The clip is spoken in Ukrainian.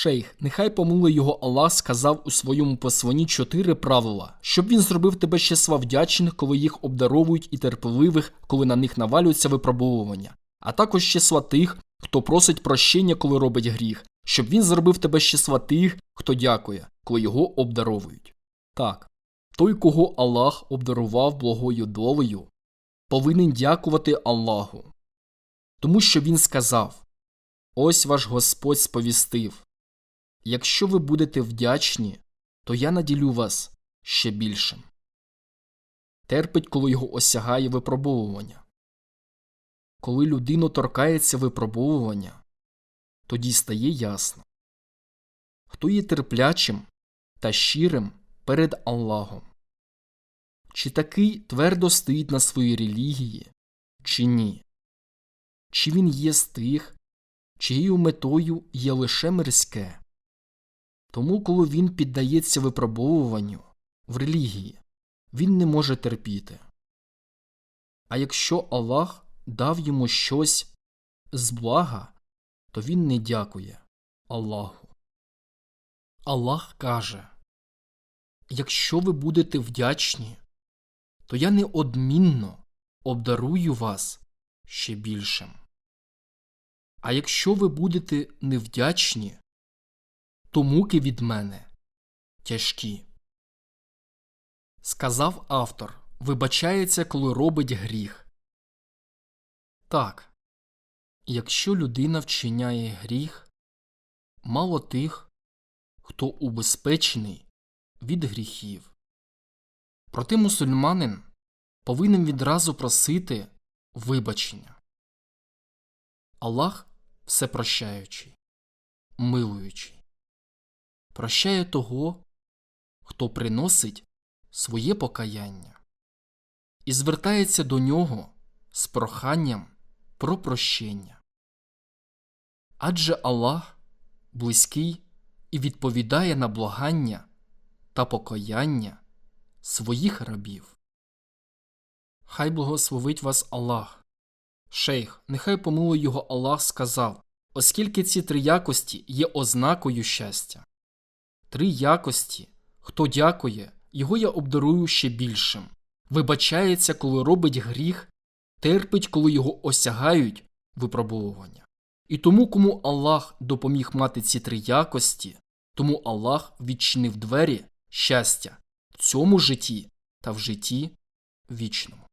Шейх, нехай помилує його Аллах, сказав у своєму посланні чотири правила, щоб він зробив тебе щасла вдячних, коли їх обдаровують, і терпеливих, коли на них навалюються випробовування, а також щасла тих, хто просить прощення, коли робить гріх, щоб він зробив тебе щасла тих, хто дякує, коли його обдаровують. Так, той, кого Аллах обдарував благою долею, повинен дякувати Аллаху. Тому що він сказав Ось ваш Господь сповістив Якщо ви будете вдячні, то я наділю вас ще більшим. Терпить, коли його осягає випробовування. Коли людину торкається випробовування, тоді стає ясно, хто є терплячим та щирим перед Аллахом. Чи такий твердо стоїть на своїй релігії, чи ні? Чи він є з тих, чиєю метою є лише мирське? Тому, коли він піддається випробовуванню в релігії, він не може терпіти. А якщо Аллах дав йому щось з блага, то він не дякує Аллаху. Аллах каже Якщо ви будете вдячні, то я неодмінно обдарую вас ще більшим. А якщо ви будете невдячні, то муки від мене тяжкі. Сказав автор вибачається, коли робить гріх. Так, якщо людина вчиняє гріх, мало тих, хто убезпечений від гріхів. Проте мусульманин повинен відразу просити вибачення. Аллах всепрощаючий, милуючий прощає того, хто приносить своє покаяння і звертається до нього з проханням про прощення. Адже Аллах близький і відповідає на благання та покаяння своїх рабів. Хай благословить вас Аллах. Шейх, нехай помилує його Аллах сказав, оскільки ці три якості є ознакою щастя. Три якості. Хто дякує, його я обдарую ще більшим. Вибачається, коли робить гріх, терпить, коли його осягають випробовування. І тому, кому Аллах допоміг мати ці три якості, тому Аллах відчинив двері щастя в цьому житті та в житті вічному.